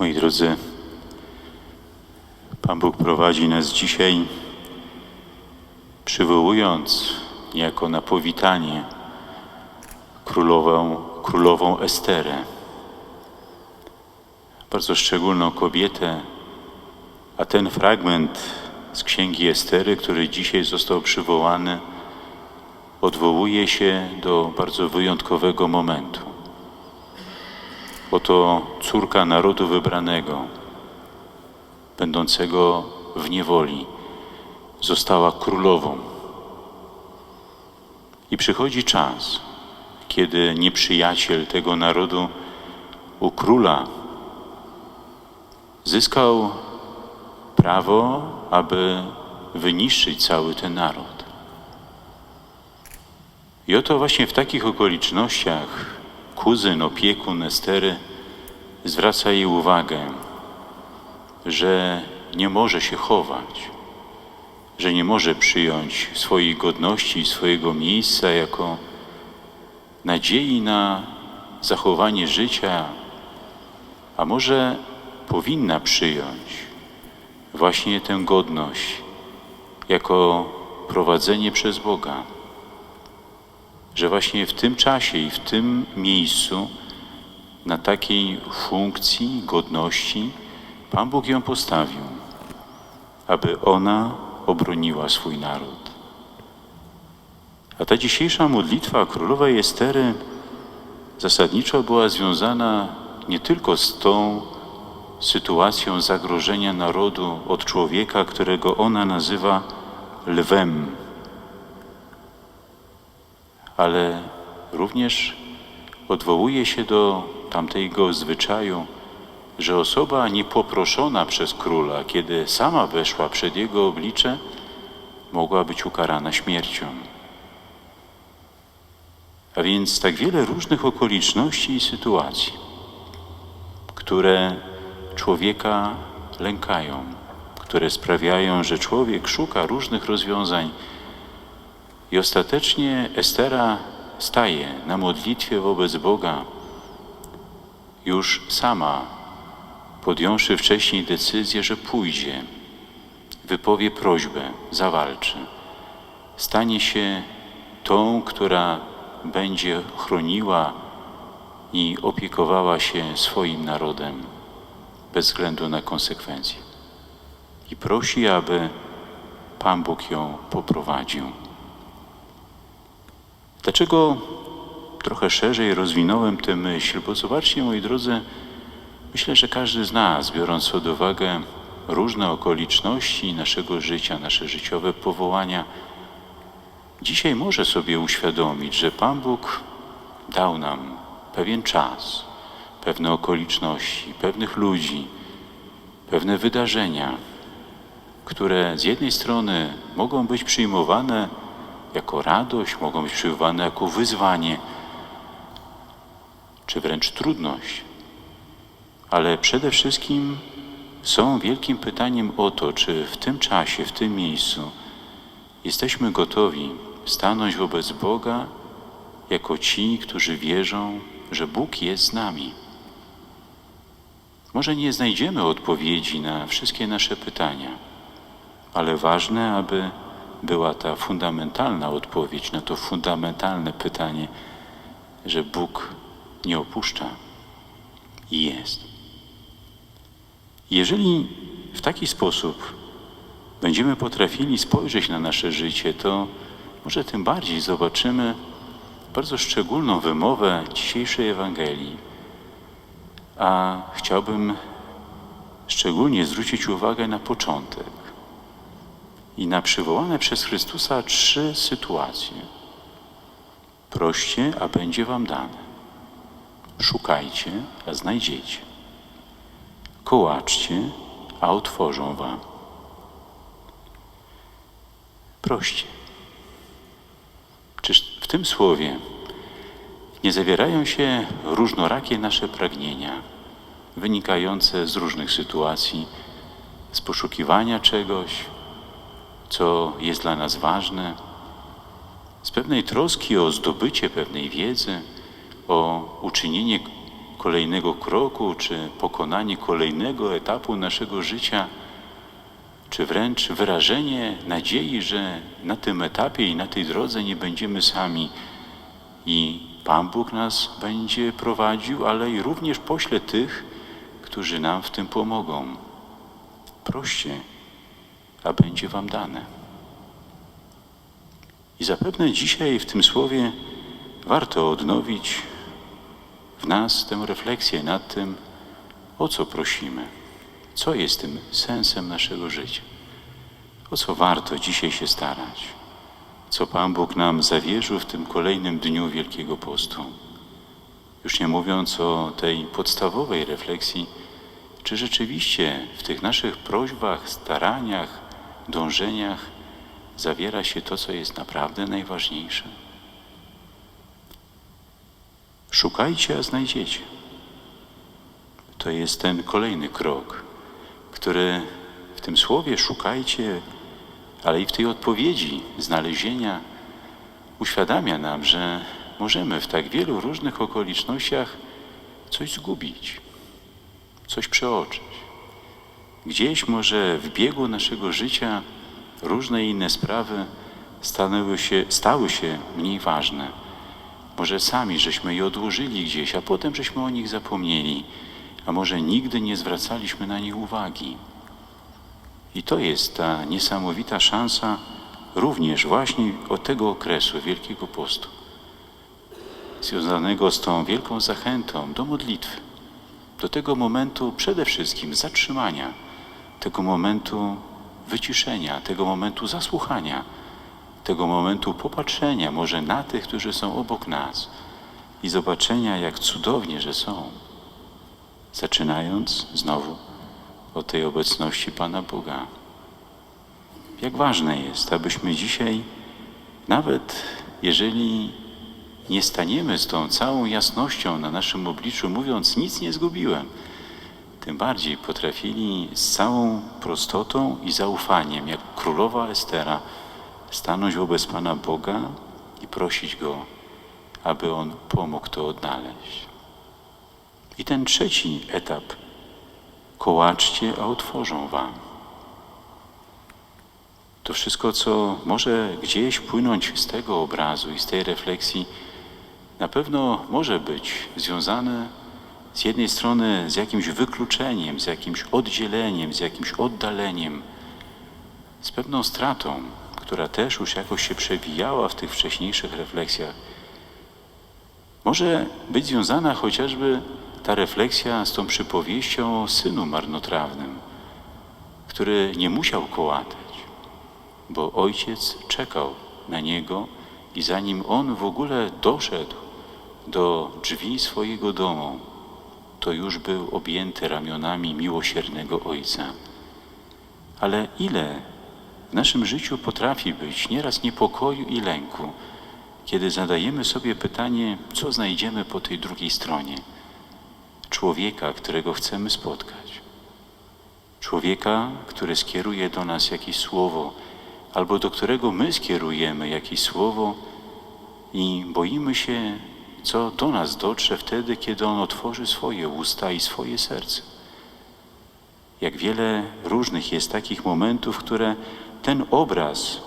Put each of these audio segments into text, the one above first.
Moi drodzy, Pan Bóg prowadzi nas dzisiaj, przywołując niejako na powitanie królową, królową Esterę. Bardzo szczególną kobietę, a ten fragment z księgi Estery, który dzisiaj został przywołany, odwołuje się do bardzo wyjątkowego momentu. Oto córka narodu wybranego, będącego w niewoli, została królową. I przychodzi czas, kiedy nieprzyjaciel tego narodu u króla zyskał prawo, aby wyniszczyć cały ten naród. I oto właśnie w takich okolicznościach kuzyn, opiekun Estery zwraca jej uwagę, że nie może się chować, że nie może przyjąć swojej godności, swojego miejsca jako nadziei na zachowanie życia, a może powinna przyjąć właśnie tę godność jako prowadzenie przez Boga że właśnie w tym czasie i w tym miejscu, na takiej funkcji, godności, Pan Bóg ją postawił, aby ona obroniła swój naród. A ta dzisiejsza modlitwa królowej Estery zasadniczo była związana nie tylko z tą sytuacją zagrożenia narodu od człowieka, którego ona nazywa lwem, ale również odwołuje się do tamtego zwyczaju, że osoba niepoproszona przez króla, kiedy sama weszła przed jego oblicze, mogła być ukarana śmiercią. A więc tak wiele różnych okoliczności i sytuacji, które człowieka lękają, które sprawiają, że człowiek szuka różnych rozwiązań, i ostatecznie Estera staje na modlitwie wobec Boga, już sama, podjąwszy wcześniej decyzję, że pójdzie, wypowie prośbę, zawalczy. Stanie się tą, która będzie chroniła i opiekowała się swoim narodem bez względu na konsekwencje. I prosi, aby Pan Bóg ją poprowadził. Dlaczego trochę szerzej rozwinąłem tę myśl? Bo zobaczcie, moi drodzy, myślę, że każdy z nas, biorąc pod uwagę różne okoliczności naszego życia, nasze życiowe powołania, dzisiaj może sobie uświadomić, że Pan Bóg dał nam pewien czas, pewne okoliczności, pewnych ludzi, pewne wydarzenia, które z jednej strony mogą być przyjmowane jako radość, mogą być przyjmowane jako wyzwanie, czy wręcz trudność. Ale przede wszystkim są wielkim pytaniem o to, czy w tym czasie, w tym miejscu jesteśmy gotowi stanąć wobec Boga jako ci, którzy wierzą, że Bóg jest z nami. Może nie znajdziemy odpowiedzi na wszystkie nasze pytania, ale ważne, aby była ta fundamentalna odpowiedź na to fundamentalne pytanie, że Bóg nie opuszcza i jest. Jeżeli w taki sposób będziemy potrafili spojrzeć na nasze życie, to może tym bardziej zobaczymy bardzo szczególną wymowę dzisiejszej Ewangelii. A chciałbym szczególnie zwrócić uwagę na początek i na przywołane przez Chrystusa trzy sytuacje. Proście, a będzie wam dane. Szukajcie, a znajdziecie. Kołaczcie, a otworzą wam. Proście. Czyż w tym słowie nie zawierają się różnorakie nasze pragnienia, wynikające z różnych sytuacji, z poszukiwania czegoś, co jest dla nas ważne, z pewnej troski o zdobycie pewnej wiedzy, o uczynienie kolejnego kroku, czy pokonanie kolejnego etapu naszego życia, czy wręcz wyrażenie nadziei, że na tym etapie i na tej drodze nie będziemy sami i Pan Bóg nas będzie prowadził, ale i również pośle tych, którzy nam w tym pomogą. Proście, a będzie Wam dane. I zapewne dzisiaj w tym słowie warto odnowić w nas tę refleksję nad tym, o co prosimy, co jest tym sensem naszego życia, o co warto dzisiaj się starać, co Pan Bóg nam zawierzył w tym kolejnym dniu Wielkiego Postu. Już nie mówiąc o tej podstawowej refleksji, czy rzeczywiście w tych naszych prośbach, staraniach, dążeniach zawiera się to, co jest naprawdę najważniejsze. Szukajcie, a znajdziecie. To jest ten kolejny krok, który w tym słowie szukajcie, ale i w tej odpowiedzi znalezienia uświadamia nam, że możemy w tak wielu różnych okolicznościach coś zgubić, coś przeoczyć. Gdzieś może w biegu naszego życia różne inne sprawy stanęły się, stały się mniej ważne. Może sami żeśmy je odłożyli gdzieś, a potem żeśmy o nich zapomnieli, a może nigdy nie zwracaliśmy na nie uwagi. I to jest ta niesamowita szansa również właśnie od tego okresu Wielkiego Postu, związanego z tą wielką zachętą do modlitwy, do tego momentu przede wszystkim zatrzymania, tego momentu wyciszenia, tego momentu zasłuchania, tego momentu popatrzenia może na tych, którzy są obok nas i zobaczenia, jak cudownie, że są. Zaczynając znowu od tej obecności Pana Boga. Jak ważne jest, abyśmy dzisiaj, nawet jeżeli nie staniemy z tą całą jasnością na naszym obliczu, mówiąc, nic nie zgubiłem, tym bardziej potrafili z całą prostotą i zaufaniem, jak królowa Estera, stanąć wobec Pana Boga i prosić Go, aby On pomógł to odnaleźć. I ten trzeci etap. Kołaczcie, a otworzą Wam. To wszystko, co może gdzieś płynąć z tego obrazu i z tej refleksji, na pewno może być związane z jednej strony z jakimś wykluczeniem, z jakimś oddzieleniem, z jakimś oddaleniem, z pewną stratą, która też już jakoś się przewijała w tych wcześniejszych refleksjach. Może być związana chociażby ta refleksja z tą przypowieścią o synu marnotrawnym, który nie musiał kołatać, bo ojciec czekał na niego i zanim on w ogóle doszedł do drzwi swojego domu, to już był objęty ramionami miłosiernego Ojca. Ale ile w naszym życiu potrafi być nieraz niepokoju i lęku, kiedy zadajemy sobie pytanie, co znajdziemy po tej drugiej stronie człowieka, którego chcemy spotkać. Człowieka, który skieruje do nas jakieś słowo, albo do którego my skierujemy jakieś słowo i boimy się co do nas dotrze wtedy, kiedy On otworzy swoje usta i swoje serce. Jak wiele różnych jest takich momentów, które ten obraz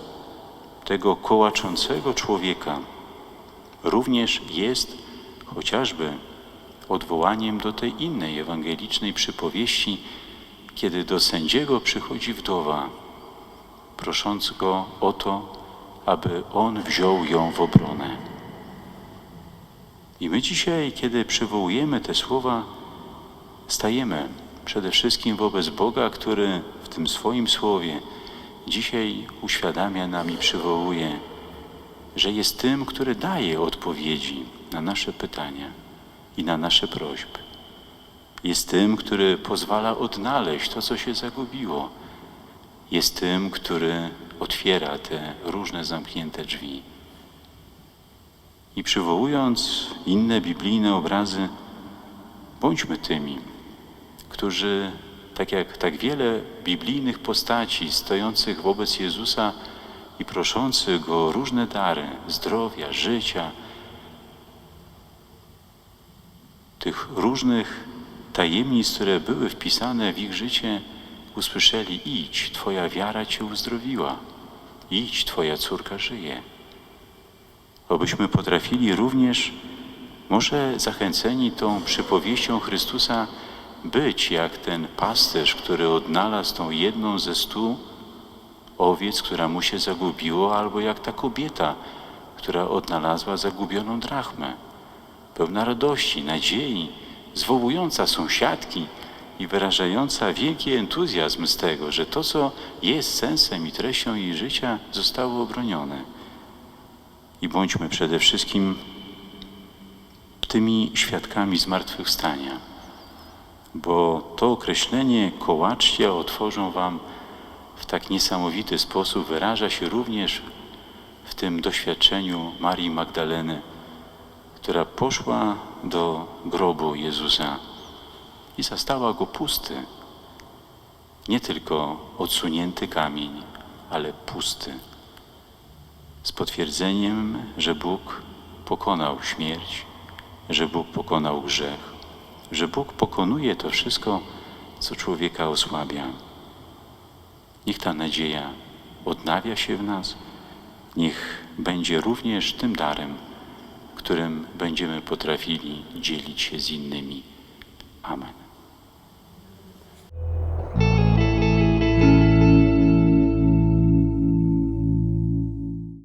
tego kołaczącego człowieka również jest chociażby odwołaniem do tej innej ewangelicznej przypowieści, kiedy do sędziego przychodzi wdowa, prosząc go o to, aby on wziął ją w obronę. I my dzisiaj, kiedy przywołujemy te słowa, stajemy przede wszystkim wobec Boga, który w tym swoim słowie dzisiaj uświadamia nam i przywołuje, że jest tym, który daje odpowiedzi na nasze pytania i na nasze prośby. Jest tym, który pozwala odnaleźć to, co się zagubiło. Jest tym, który otwiera te różne zamknięte drzwi. I przywołując inne biblijne obrazy, bądźmy tymi, którzy, tak jak tak wiele biblijnych postaci stojących wobec Jezusa i proszących Go o różne dary zdrowia, życia, tych różnych tajemnic, które były wpisane w ich życie, usłyszeli: Idź, Twoja wiara Cię uzdrowiła, idź, Twoja córka żyje. Obyśmy potrafili również, może zachęceni tą przypowieścią Chrystusa, być jak ten pasterz, który odnalazł tą jedną ze stu owiec, która mu się zagubiło, albo jak ta kobieta, która odnalazła zagubioną drachmę. Pełna radości, nadziei, zwołująca sąsiadki i wyrażająca wielki entuzjazm z tego, że to, co jest sensem i treścią jej życia, zostało obronione. I bądźmy przede wszystkim tymi świadkami zmartwychwstania, bo to określenie kołaczcie otworzą Wam w tak niesamowity sposób wyraża się również w tym doświadczeniu Marii Magdaleny, która poszła do grobu Jezusa i zastała go pusty. Nie tylko odsunięty kamień, ale pusty. Z potwierdzeniem, że Bóg pokonał śmierć, że Bóg pokonał grzech, że Bóg pokonuje to wszystko, co człowieka osłabia. Niech ta nadzieja odnawia się w nas, niech będzie również tym darem, którym będziemy potrafili dzielić się z innymi. Amen.